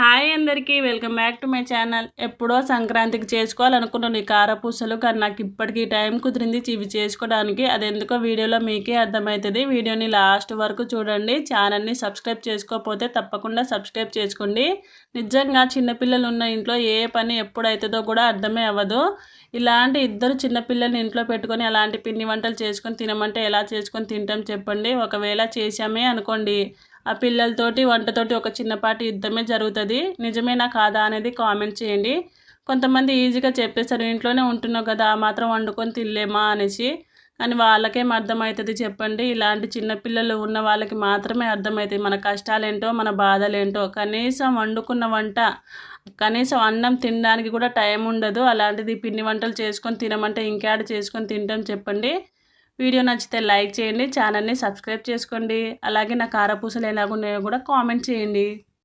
Hi అందరికీ welcome back to my channel. ఎప్పుడో సంక్రాంతికి చేసుకోవాలనుకున్నాను ఈ కారపూసలు కానీ నాకు ఇప్పటికీ టైం కుదిరింది ఇవి చేసుకోవడానికి. అది ఎందుకో వీడియోలో మీకే అర్థమవుతుంది. వీడియోని లాస్ట్ వరకు చూడండి. ఛానల్ని సబ్స్క్రైబ్ చేసుకోకపోతే తప్పకుండా సబ్స్క్రైబ్ చేసుకోండి. నిజంగా చిన్నపిల్లలు ఉన్న ఇంట్లో ఏ పని ఎప్పుడైతుందో కూడా అర్థమే అవ్వదు. ఇలాంటి ఇద్దరు చిన్నపిల్లల్ని ఇంట్లో పెట్టుకొని అలాంటి పిండి వంటలు చేసుకొని తినమంటే ఎలా చేసుకొని తింటాం చెప్పండి. ఒకవేళ చేసామే అనుకోండి. ఆ పిల్లలతోటి వంటతోటి ఒక చిన్నపాటి యుద్ధమే జరుగుతుంది. నిజమేనా కాదా అనేది కామెంట్ చేయండి. కొంతమంది ఈజీగా చెప్పేస్తారు ఇంట్లోనే ఉంటున్నావు కదా ఆ మాత్రం వండుకొని తినలేమా? అనేసి. కానీ వాళ్ళకేం అర్థమవుతుంది చెప్పండి. ఇలాంటి చిన్నపిల్లలు ఉన్న వాళ్ళకి మాత్రమే అర్థమవుతుంది మన కష్టాలేంటో మన బాధలేంటో. కనీసం వండుకున్న వంట కనీసం అన్నం తినడానికి కూడా టైం ఉండదు. అలాంటిది పిండి వంటలు చేసుకొని తినమంటే ఇంకేడ చేసుకొని తింటాం చెప్పండి. వీడియో నచ్చితే లైక్ చేయండి ఛానల్ని సబ్స్క్రైబ్ చేసుకోండి. అలాగే నా కారపూసలు ఎలాగున్నాయో కూడా కామెంట్ చేయండి.